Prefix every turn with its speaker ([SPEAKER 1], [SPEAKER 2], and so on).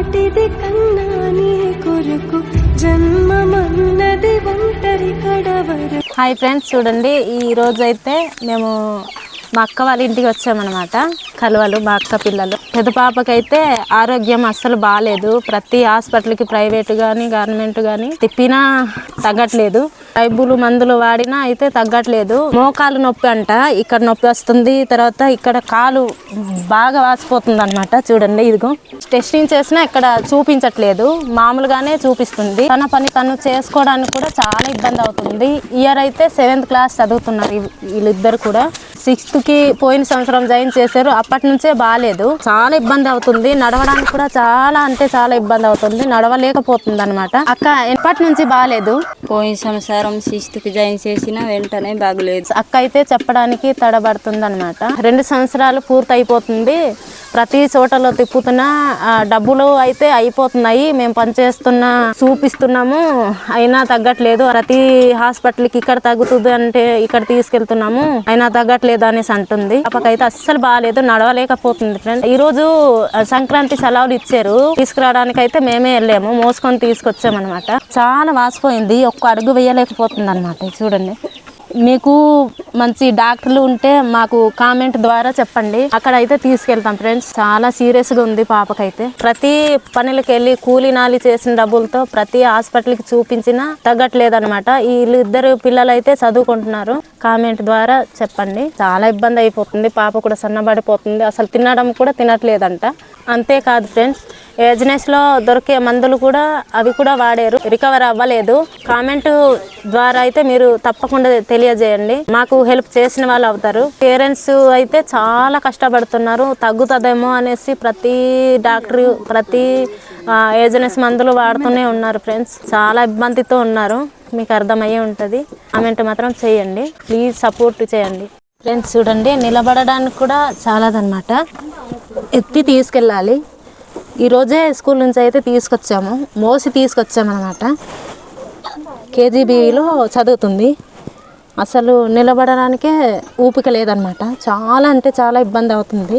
[SPEAKER 1] వాటిది కన్నా నీ కొరకు జన్మమన్నది ఒంటరి కడవర.
[SPEAKER 2] హాయ్ ఫ్రెండ్స్ చూడండి ఈ రోజు అయితే మేము మా అక్క వాళ్ళ ఇంటికి వచ్చామన్నమాట. కలవలు మా అక్క పిల్లలు. పెద్ద పాపకైతే ఆరోగ్యం అస్సలు బాగాలేదు ప్రతి హాస్పిటల్కి ప్రైవేట్ కానీ గవర్నమెంట్ కానీ తిప్పినా తగ్గట్లేదు. డబ్బులు మందులు వాడినా అయితే తగ్గట్లేదు. మోకాలు నొప్పి అంట. ఇక్కడ నొప్పి వస్తుంది. తర్వాత ఇక్కడ కాలు బాగా వాసిపోతుంది అనమాట చూడండి ఇదిగో. టెస్టింగ్ చేసినా ఇక్కడ చూపించట్లేదు. మామూలుగానే చూపిస్తుంది. తన పని తను చేసుకోవడానికి కూడా చాలా ఇబ్బంది అవుతుంది. ఇయర్ అయితే సెవెంత్ క్లాస్ చదువుతున్నారు వీళ్ళిద్దరు కూడా. సిక్స్త్కి పోయిన సంవత్సరం జాయిన్ చేశారు. అప్పటి నుంచే బాగాలేదు చాలా ఇబ్బంది అవుతుంది. నడవడానికి కూడా చాలా అంటే చాలా ఇబ్బంది అవుతుంది. నడవలేకపోతుంది అనమాట అక్క ఎప్పటి నుంచి బాగాలేదు
[SPEAKER 3] పోయిన సంవత్సరం సిక్స్త్కి జాయిన్ చేసిన వెంటనే బాగలేదు.
[SPEAKER 2] అక్క అయితే చెప్పడానికి తడబడుతుంది అనమాట రెండు సంవత్సరాలు పూర్తి అయిపోతుంది ప్రతి చోటలో తిప్పుతున్నా ఆ, డబ్బులు అయితే అయిపోతున్నాయి. మేము పనిచేస్తున్న చూపిస్తున్నాము. అయినా తగ్గట్లేదు. ప్రతి హాస్పిటల్కి ఇక్కడ తగ్గుతుంది అంటే ఇక్కడ తీసుకెళ్తున్నాము. అయినా తగ్గట్లేదు అనేసి అంటుంది. అప్పకైతే అస్సలు బాగాలేదు నడవలేకపోతుంది ఫ్రెండ్ ఈ రోజు సంక్రాంతి సెలవులు ఇచ్చారు. తీసుకురావడానికి అయితే మేమే వెళ్ళాము. మోసుకొని తీసుకొచ్చామన్నమాట. చాలా వాసిపోయింది. ఒక్క అడుగు వేయలేకపోతుంది అనమాట చూడండి. మీకు మంచి డాక్టర్లు ఉంటే మాకు కామెంట్ ద్వారా చెప్పండి. అక్కడ అయితే తీసుకెళ్తాం ఫ్రెండ్స్. చాలా సీరియస్గా ఉంది పాపకైతే. ప్రతి పనులకి వెళ్ళి కూలి నాలి చేసిన డబ్బులతో ప్రతి హాస్పిటల్కి చూపించినా తగ్గట్లేదనమాట వీళ్ళిద్దరు వీళ్ళు ఇద్దరు పిల్లలు అయితే చదువుకుంటున్నారు. కామెంట్ ద్వారా చెప్పండి. చాలా ఇబ్బంది అయిపోతుంది. పాప కూడా సన్నబడిపోతుంది. అసలు తినడం కూడా తినట్లేదంట. అంతేకాదు ఫ్రెండ్స్ ఏజ్నెస్లో దొరికే మందులు కూడా అవి కూడా వాడారు. రికవర్ అవ్వలేదు. కామెంట్ ద్వారా అయితే మీరు తప్పకుండా తెలియజేయండి. మాకు హెల్ప్ చేసిన వాళ్ళు అవుతారు. పేరెంట్స్ అయితే చాలా కష్టపడుతున్నారు. తగ్గుతుందేమో అనేసి ప్రతి డాక్టర్ ప్రతి ఏజెన్స్ మందులు వాడుతూనే ఉన్నారు ఫ్రెండ్స్. చాలా ఇబ్బందితో ఉన్నారు. మీకు అర్థమయ్యే ఉంటుంది. కామెంట్ మాత్రం చేయండి. ప్లీజ్ సపోర్ట్ చేయండి. ఫ్రెండ్స్ చూడండి నిలబడడానికి కూడా చాలాదన్నమాట. ఎత్తి తీసుకెళ్ళాలి. ఈరోజే స్కూల్ నుంచి అయితే తీసుకొచ్చాము. మోసి తీసుకొచ్చామన్నమాట. కేజీబీలో చదువుతుంది. అసలు నిలబడడానికే ఊపిక లేదనమాట చాలా అంటే చాలా ఇబ్బంది అవుతుంది.